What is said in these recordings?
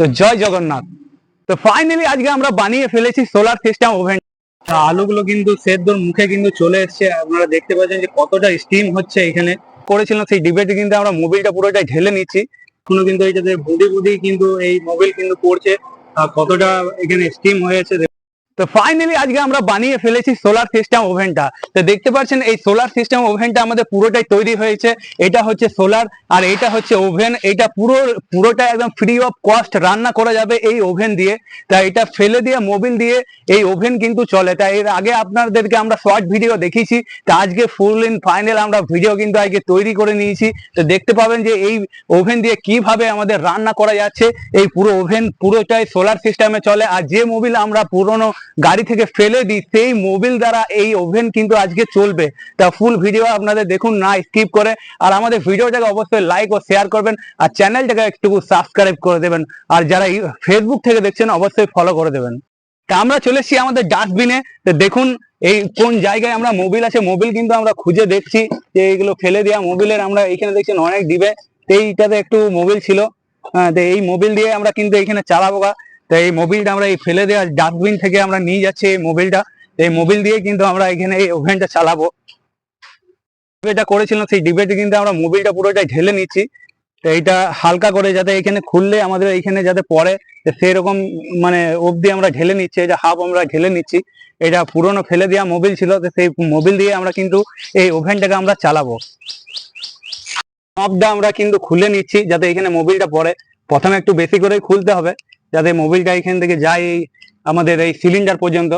তো জয় জগন্নাথ। তো ফাইনালি আজকে আমরা বানিয়ে ফেলেছি সোলার সিস্টেম ওভেন আলুগুলো কিন্তু সেদ্ধর মুখে কিন্তু চলে এসছে। আপনারা দেখতে পাচ্ছেন যে কতটা স্টিম হচ্ছে এখানে। করেছিলাম সেই ডিবেটে কিন্তু আমরা মোবিলটা পুরোটাই ঢেলে নিচ্ছি। কোনো কিন্তু এইটাতে বুদি বুদি কিন্তু এই মোবিল কিন্তু পড়ছে। কতটা এখানে স্টিম হয়েছে তো ফাইনালি আজকে আমরা বানিয়ে ফেলেছি সোলার সিস্টেম ওভেনটা তো দেখতে পাচ্ছেন, এই সোলার সিস্টেম ওভেনটা আমাদের পুরোটাই তৈরি হয়েছে। এটা হচ্ছে সোলার আর এটা হচ্ছে ওভেন এটা পুরো, পুরোটা একদম ফ্রি অফ কস্ট রান্না করা যাবে এই ওভেন দিয়ে। তা এটা ফেলে দিয়ে মোবিল দিয়ে এই ওভেন কিন্তু চলে। তাই এর আগে আপনাদেরকে আমরা শর্ট ভিডিও দেখিয়েছি। তা আজকে ফুল ইন ফাইনাল আমরা ভিডিও কিন্তু আজকে তৈরি করে নিয়েছি। তো দেখতে পাবেন যে এই ওভেন দিয়ে কীভাবে আমাদের রান্না করা যাচ্ছে। এই পুরো ওভেন পুরোটাই সোলার সিস্টেমে চলে। আর যে মোবিল আমরা পুরনো গাড়ি থেকে ফেলে দিই। সেই মোবিল দ্বারা এই ওভেন কিন্তু আজকে চলবে। তা ফুল ভিডিও আপনাদের দেখুন না স্কিপ করে। আর আমাদের ভিডিওটাকে অবশ্যই লাইক ও শেয়ার করবেন। আর চ্যানেলটাকে একটু সাবস্ক্রাইব করে দেবেন। আর যারা ফেসবুক থেকে দেখছেন অবশ্যই ফলো করে দেবেন। তা আমরা চলে এসেছি আমাদের ডাস্টবিনে তো দেখুন এই কোন জায়গায় আমরা মোবিল আছে মোবিল কিন্তু আমরা খুঁজে দেখছি যে এইগুলো ফেলে দেওয়া মোবিলের। আমরা এখানে দেখছেন অনেক দিবে। এইটাতে একটু মোবিল ছিল। হ্যাঁ, এই মোবিল দিয়ে আমরা কিন্তু এখানে চালাবো তো এই মোবিলটা আমরা এই ফেলে দেওয়া ডাস্টবিন থেকে আমরা নিয়ে যাচ্ছি এই মোবিলটা এই মোবিল দিয়ে কিন্তু আমরা এখানে এই ওভেনটা চালাবো। যেটা করেছিলাম, সেই ডিবেটে কিন্তু আমরা মোবিলটা পুরোটাই ঢেলে নিচ্ছি। তো এইটা হালকা করে যাতে এখানে খুললে আমাদের এখানে যাতে তো সেরকম মানে অবধি আমরা ঢেলে নিচ্ছি এটা হাফ আমরা ঢেলে নিচ্ছি। এটা পুরনো ফেলে দেওয়া মোবিল ছিল সেই মোবিল দিয়ে আমরা কিন্তু এই ওভেনটাকে আমরা চালাবো। আমরা কিন্তু খুলে নিচ্ছি যাতে এখানে মোবিলটা পড়ে। প্রথমে একটু বেশি করে খুলতে হবে। যাতে মোবিলটা এখান থেকে যায় এই আমাদের এই সিলিন্ডার পর্যন্ত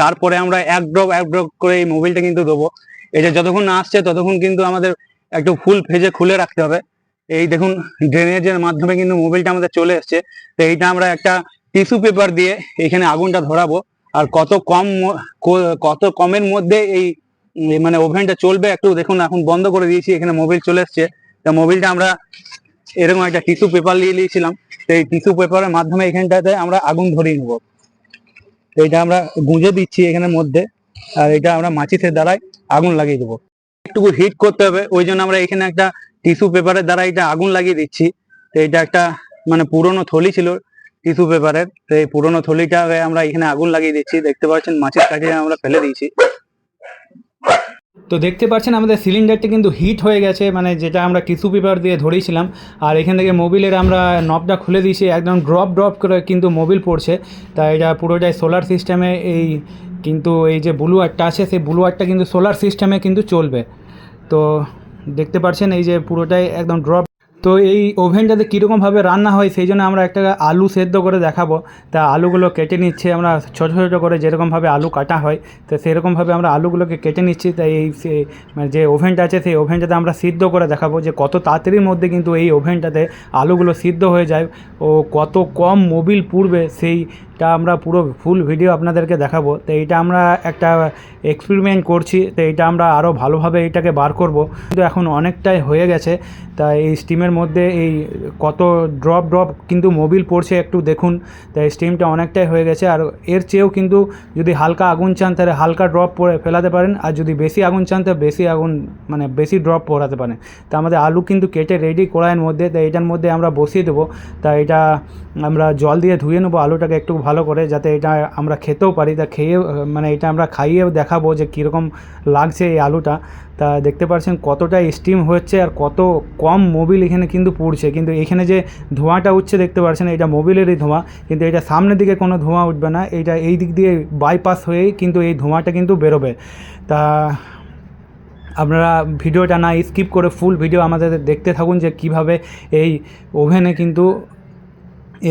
তারপরে আমরা এক ড্রপ এক ড্রপ করে এই মোবিলটা কিন্তু দেবো। এটা যতক্ষণ না আসছে, ততক্ষণ কিন্তু আমাদের একটু ফুল ফেজে খুলে রাখতে হবে। এই দেখুন ড্রেনেজের মাধ্যমে কিন্তু মোবিলটা আমাদের চলে এসছে। তো এইটা আমরা একটা টিস্যু পেপার দিয়ে এখানে আগুনটা ধরাবো। আর কত কম কত কমের মধ্যে এই মানে ওভেনটা চলবে একটু দেখুন, এখন বন্ধ করে দিয়েছি, এখানে মোবিল চলে এসছে। তা মোবিলটা আমরা এরকম একটা টিস্যু পেপার নিয়ে নিয়েছিলাম। এই টিস্যু পেপারের মাধ্যমে এখানটাতে আমরা আগুন ধরিয়ে নেব। এটা আমরা গুঁজে দিচ্ছি এখানের মধ্যে, আর এটা আমরা মাচিসের দ্বারাই আগুন লাগিয়ে দেবো। একটু হিট করতে হবে, ওই জন্য আমরা এখানে একটা টিস্যু পেপারের দ্বারা এটা আগুন লাগিয়ে দিচ্ছি। তো এটা একটা মানে পুরনো থলি ছিল টিস্যু পেপারের তো এই পুরনো থলিটাকে আমরা এখানে আগুন লাগিয়ে দিচ্ছি। দেখতে পাচ্ছেন মাছের কাছে আমরা ফেলে দিয়েছি। তো দেখতে পাচ্ছেন আমাদের সিলিন্ডারটি কিন্তু হিট হয়ে গেছে মানে যেটা আমরা টিস্যু পেপার দিয়ে ধরেছিলাম, আর এখান থেকে মোবিলের আমরা নবটা খুলে দিয়েছি, একদম ড্রপ ড্রপ করে কিন্তু মোবিল পড়ছে তাই এটা পুরোটাই সোলার সিস্টেমে এই কিন্তু এই যে ব্লু আরটা আছে, সেই ব্লু আরটা কিন্তু সোলার সিস্টেমে কিন্তু চলবে। তো দেখতে পাচ্ছেন এই যে পুরোটাই একদম ড্রপ তো এই ওভেনটাতে কীরকমভাবে রান্না হয় সেই জন্য আমরা একটা আলু সেদ্ধ করে দেখাবো। তা আলুগুলো কেটে নিচ্ছে, আমরা ছোটো ছোটো করে যেরকমভাবে আলু কাটা হয়, তো সেরকমভাবে আমরা আলুগুলোকে কেটে নিচ্ছি। তাই এই মানে যে ওভেনটা আছে সেই ওভেনটাতে আমরা সিদ্ধ করে দেখাবো যে কত তাড়াতাড়ির মধ্যে কিন্তু এই ওভেনটাতে আলুগুলো সিদ্ধ হয়ে যায় ও কত কম মোবিল পুড়বে সেইটা আমরা পুরো ফুল ভিডিও আপনাদেরকে দেখাবো। তো এইটা আমরা একটা এক্সপেরিমেন্ট করছি, তো এইটা আমরা আরও ভালোভাবে এটাকে বার করব। কিন্তু এখন অনেকটাই হয়ে গেছে তাই এই স্টিমের মধ্যে এই কত ড্রপ ড্রপ কিন্তু মোবিল পড়ছে একটু দেখুন। তাই স্টিমটা অনেকটাই হয়ে গেছে। আর এর চেয়েও কিন্তু যদি হালকা আগুন চান, তাহলে হালকা ড্রপ পরে ফেলাতে পারেন। আর যদি বেশি আগুন চান, তাহলে বেশি আগুন মানে বেশি ড্রপ পড়াতে পারেন। তা আমাদের আলু কিন্তু কেটে রেডি কড়াইয়ের মধ্যে, তাই এটার মধ্যে আমরা বসিয়ে দেবো। তা এটা আমরা জল দিয়ে ধুয়ে নেব আলুটাকে একটু ভালো করে, যাতে এটা আমরা খেতেও পারি। তা খেয়ে মানে এটা আমরা খাইয়েও দেখাবো যে কীরকম লাগছে এই আলুটা। তা দেখতে পাচ্ছেন কতটা স্টিম হচ্ছে আর কত কম মোবিল এখানে কিন্তু পুড়ছে। কিন্তু এখানে যে ধোঁয়াটা উঠছে দেখতে পাচ্ছেন এটা মোবিলেরই ধোঁয়া। কিন্তু এটা সামনের দিকে কোনো ধোঁয়া উঠবে না। এটা এই দিক দিয়ে বাইপাস হয়েই কিন্তু এই ধোঁয়াটা কিন্তু বেরোবে। তা আপনারা ভিডিওটা না স্কিপ করে ফুল ভিডিও আমাদের দেখতে থাকুন যে কীভাবে এই ওভেনে কিন্তু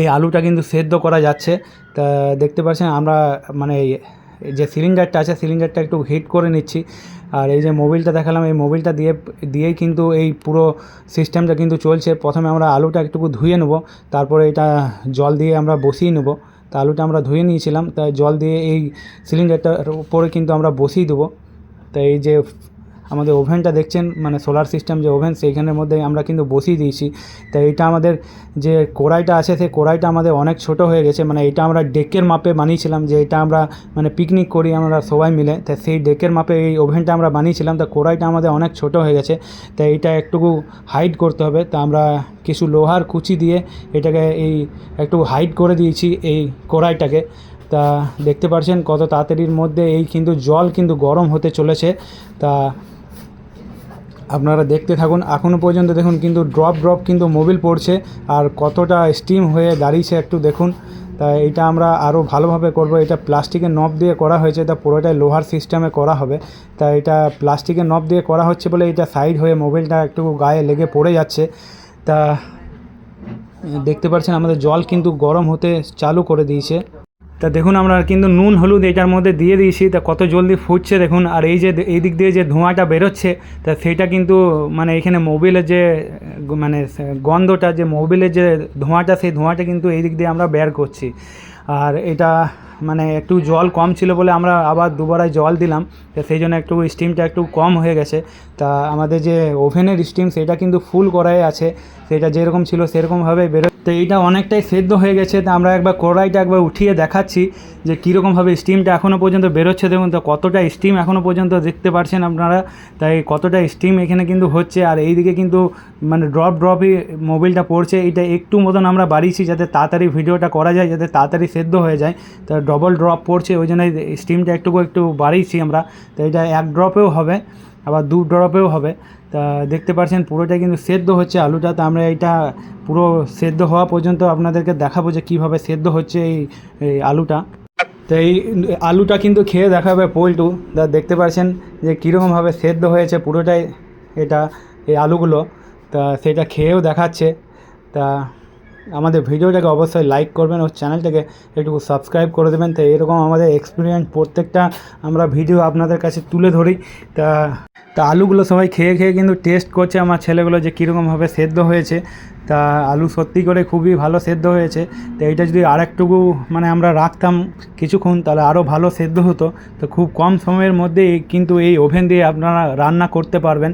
এই আলুটা কিন্তু সেদ্ধ করা যাচ্ছে। তা দেখতে পাচ্ছেন আমরা মানে যে সিলিন্ডারটা আছে সিলিন্ডারটা একটু হিট করে নিচ্ছি। আর এই যে মোবিলটা দেখালাম, এই মোবিলটা দিয়ে, দিয়েই কিন্তু এই পুরো সিস্টেমটা কিন্তু চলছে। প্রথমে আমরা আলুটা একটুকু ধুয়ে নেব, তারপরে এটা জল দিয়ে আমরা বসিয়ে নেব। তা আলুটা আমরা ধুয়ে নিয়েছিলাম, তাই জল দিয়ে এই সিলিন্ডারটার উপরে কিন্তু আমরা বসিয়ে দেবো। তাই এই যে আমাদের ওভেনটা দেখছেন মানে সোলার সিস্টেম যে ওভেন, সেইখানের মধ্যে আমরা কিন্তু বসিয়ে দিয়েছি। তো এইটা আমাদের যে কড়াইটা আছে, সেই কড়াইটা আমাদের অনেক ছোট হয়ে গেছে। মানে এটা আমরা ডেকের মাপে বানিয়েছিলাম যে এটা আমরা মানে পিকনিক করি আমরা সবাই মিলে। তা সেই ডেকের মাপে এই ওভেনটা আমরা বানিয়েছিলাম। তা কড়াইটা আমাদের অনেক ছোট হয়ে গেছে। তাই এইটা একটুকু হাইট করতে হবে। তা আমরা কিছু লোহার কুচি দিয়ে এটাকে এই একটু হাইট করে দিয়েছি এই কড়াইটাকে। তা দেখতে পাচ্ছেন কত তাড়াতাড়ির মধ্যে এই কিন্তু জল কিন্তু গরম হতে চলেছে। তা আপনারা দেখতে থাকুন। এখনও পর্যন্ত দেখুন কিন্তু ড্রপ ড্রপ কিন্তু মোবিল পড়ছে আর কতটা স্টিম হয়ে দাঁড়িয়েছে একটু দেখুন। তা এটা আমরা আরও ভালোভাবে করব। এটা প্লাস্টিকের নব দিয়ে করা হয়েছে তা পুরোটাই লোহার সিস্টেমে করা হবে। তা এটা প্লাস্টিকের নব দিয়ে করা হচ্ছে বলে এটা সাইড হয়ে মোবিলটা একটু গায়ে লেগে পড়ে যাচ্ছে। তা, দেখতে পাচ্ছেন আমাদের জল কিন্তু গরম হতে চালু করে দিয়েছে। তা দেখুন আমরা কিন্তু নুন, হলুদ এটার মধ্যে দিয়ে দিয়েছি, তা কত জলদি ফুটছে দেখুন, আর এই যে এই দিক দিয়ে যে ধোঁয়াটা বেরোচ্ছে, তা সেটা কিন্তু মানে এখানে মোবিলের যে মানে গন্ধটা, যে মোবিলের যে ধোঁয়াটা, সেই ধোঁয়াটা কিন্তু এই দিক দিয়ে আমরা বের করছি। আর এটা মানে একটু জল কম ছিল বলে আমরা আবার দুবারায় জল দিলাম, তো সেই জন্য একটু স্টিমটা একটু কম হয়ে গেছে। তা আমাদের যে ওভেনের স্টিম সেটা কিন্তু ফুল করাই আছে, সেটা যেরকম ছিল সেরকমভাবে বেরো তো এইটা অনেকটাই সেদ্ধ হয়ে গেছে। তা আমরা একবার কড়াইটা একবার উঠিয়ে দেখাচ্ছি যে কীরকমভাবে স্টিমটা এখনও পর্যন্ত বেরোচ্ছে। দেখুন তো কতটা স্টিম এখনও পর্যন্ত দেখতে পারছেন আপনারা। তাই কতটা স্টিম এখানে কিন্তু হচ্ছে। আর এইদিকে কিন্তু মানে ড্রপ ড্রপই মোবিলটা পড়ছে। এটা একটু মতন আমরা বাড়িয়েছি যাতে তাড়াতাড়ি ভিডিওটা করা যায়, যাতে তাড়াতাড়ি সেদ্ধ হয়ে যায়। তা ডবল ড্রপ পড়ছে, ওই জন্য স্টিমটা একটু একটু বাড়িয়েছি আমরা। তো এটা এক ড্রপেও হবে, আবার দু ড্রপেও হবে। তা দেখতে পাচ্ছেন, পুরোটা কিন্তু সেদ্ধ হচ্ছে আলুটা। তা আমরা এটা পুরো সেদ্ধ হওয়া পর্যন্ত আপনাদেরকে দেখাবো যে কীভাবে সেদ্ধ হচ্ছে এই এই আলুটা। তো এই আলুটা কিন্তু খেয়ে দেখাবে পোলটু। তা দেখতে পাচ্ছেন যে কীরকমভাবে সেদ্ধ হয়েছে পুরোটাই এটা, এই আলুগুলো। তা সেটা খেয়েও দেখাচ্ছে। তা আমাদের ভিডিওটাকে অবশ্যই লাইক করবেন ও চ্যানেলটাকে একটু সাবস্ক্রাইব করে দেবেন। তো এরকম আমাদের এক্সপিরিয়েন্স প্রত্যেকটা আমরা ভিডিও আপনাদের কাছে তুলে ধরি। তা তা আলুগুলো সবাই খেয়ে খেয়ে কিন্তু টেস্ট করছে আমার ছেলেগুলো যে কীরকমভাবে সেদ্ধ হয়েছে। তা আলু সত্যি করে খুবই ভালো সেদ্ধ হয়েছে। তো এইটা যদি আরেকটুকু মানে আমরা রাখতাম কিছুক্ষণ তাহলে আরও ভালো সেদ্ধ হতো। তো খুব কম সময়ের মধ্যেই কিন্তু এই ওভেন দিয়ে আপনারা রান্না করতে পারবেন।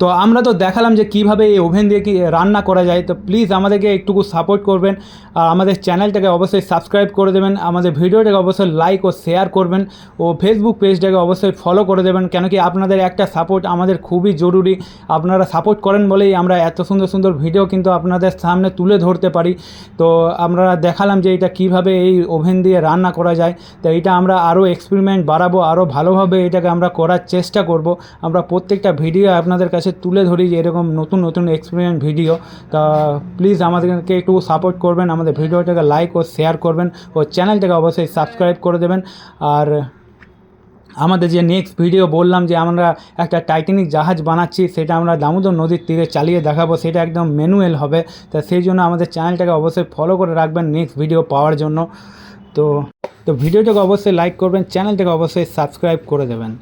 তো আমরা তো দেখালাম যে কীভাবে এই ওভেন দিয়ে কি রান্না করা যায়। তো প্লিজ আমাদেরকে একটুকু সাপোর্ট করবেন আর আমাদের চ্যানেলটাকে অবশ্যই সাবস্ক্রাইব করে দেবেন, আমাদের ভিডিওটাকে অবশ্যই লাইক ও শেয়ার করবেন ও ফেসবুক পেজটাকে অবশ্যই ফলো করে দেবেন কেন কি আপনাদের একটা সাপোর্ট আমাদের খুবই জরুরি। আপনারা সাপোর্ট করেন বলেই আমরা এত সুন্দর সুন্দর ভিডিও কিন্তু আপনাদের সামনে তুলে ধরতে পারি। তো আমরা দেখালাম যে এটা কীভাবে এই ওভেন দিয়ে রান্না করা যায়। তো এটা আমরা আরও এক্সপেরিমেন্ট বাড়াবো আরও ভালোভাবে এটাকে আমরা করার চেষ্টা করব। আমরা প্রত্যেকটা ভিডিও আপনাদের কাছে তুলে ধরি যে এরকম নতুন নতুন এক্সপেরিমেন্ট ভিডিও তা প্লিজ আমাদেরকে একটু সাপোর্ট করবেন, আমাদের ভিডিওটাকে লাইক ও শেয়ার করবেন ও চ্যানেলটাকে অবশ্যই সাবস্ক্রাইব করে দেবেন। আর আমাদের যে নেক্সট ভিডিও বললাম যে আমরা একটা টাইটানিক জাহাজ বানাচ্ছি, সেটা আমরা দামোদর নদীর তীরে চালিয়ে দেখাবো, সেটা একদম ম্যানুয়াল হবে। তা সেই জন্য আমাদের চ্যানেলটাকে অবশ্যই ফলো করে রাখবেন নেক্সট ভিডিও পাওয়ার জন্য। তো তো ভিডিওটাকে অবশ্যই লাইক করবেন চ্যানেলটাকে অবশ্যই সাবস্ক্রাইব করে দেবেন।